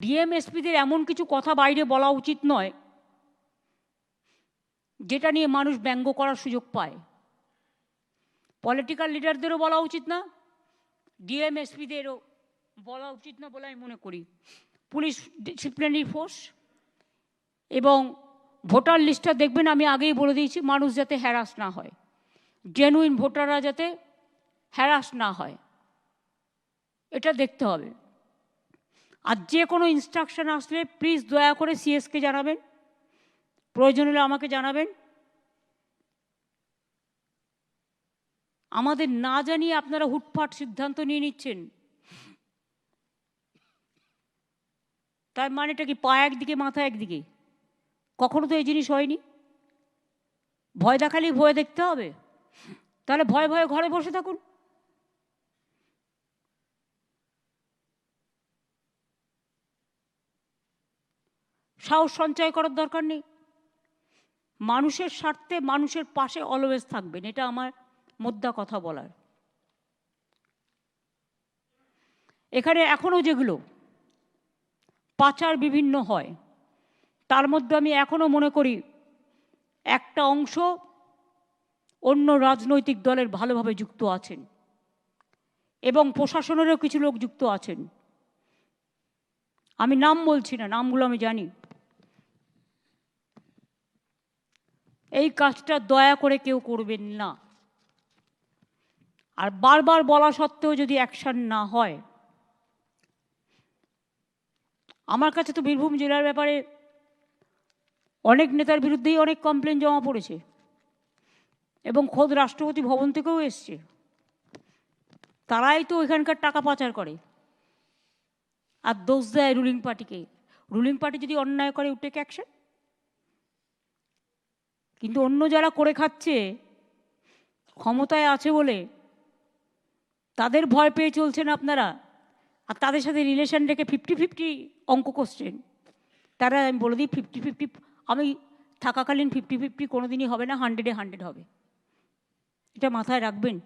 ডিএমএসপিদের এমন কিছু কথা বাইরে বলা উচিত নয়, যেটা নিয়ে মানুষ ব্যঙ্গ করার সুযোগ পায়। পলিটিক্যাল লিডারদেরও বলা উচিত না, ডিএমএসপিদেরও বলা উচিত না বলে আমি মনে করি। পুলিশ ডিসিপ্লিনারি ফোর্স এবং ভোটার লিস্টটা দেখবেন, আমি আগেই বলে দিয়েছি, মানুষ যাতে হ্যারাস না হয়। জেনুইন ভোটাররা যাতে হ্যারাস না হয়। এটা দেখতে হবে। আর যে কোনো ইনস্ট্রাকশন আসলে প্লিজ দয়া করে সিএসকে জানাবেন। প্রয়োজন হলে আমাকে জানাবেন। আমাদের না জানিয়ে আপনারা হুটফাট সিদ্ধান্ত নিয়ে নিচ্ছেন। তার মানেটা কি, পা একদিকে, মাথা একদিকে? কখনো তো এই জিনিস হয়নি। ভয় দেখালেই ভয় দেখতে হবে। তাহলে ভয়ে ভয়ে ঘরে বসে থাকুন। সাহস সঞ্চয় করার দরকার নেই। মানুষের স্বার্থে মানুষের পাশে অলওয়েজ থাকবেন, এটা আমার মোদ্দা কথা বলার। এখানে এখনও যেগুলো পাচার বিভিন্ন হয়, তার মধ্যে আমি এখনও মনে করি একটা অংশ অন্য রাজনৈতিক দলের ভালোভাবে যুক্ত আছেন এবং প্রশাসনেরও কিছু লোক যুক্ত আছেন। আমি নাম বলছি না, নামগুলো আমি জানি। এই কাজটা দয়া করে কেউ করবেন না। আর বারবার বলা সত্ত্বেও যদি অ্যাকশন না হয়, আমার কাছে তো বীরভূম জেলার ব্যাপারে অনেক নেতার বিরুদ্ধেই অনেক কমপ্লেন জমা পড়েছে এবং খোদ রাষ্ট্রপতি ভবন থেকেও এসছে। তারাই তো এখানকার টাকা পাচার করে। আর দোষ দেয় রুলিং পার্টিকে রুলিং পার্টি যদি অন্যায় করে, উঠে অ্যাকশন কিন্তু অন্য যারা করে খাচ্ছে, ক্ষমতায় আছে বলে তাদের ভয় পেয়ে চলছেন আপনারা। আর তাদের সাথে রিলেশন রেখে ফিফটি ফিফটি অঙ্ক করছেন তারা আমি বলে দিই ফিফটি ফিফটি আমি থাকাকালীন ফিফটি ফিফটি কোনো দিনই হবে না হান্ড্রেডে হান্ড্রেড হবে। এটা মাথায় রাখবেন।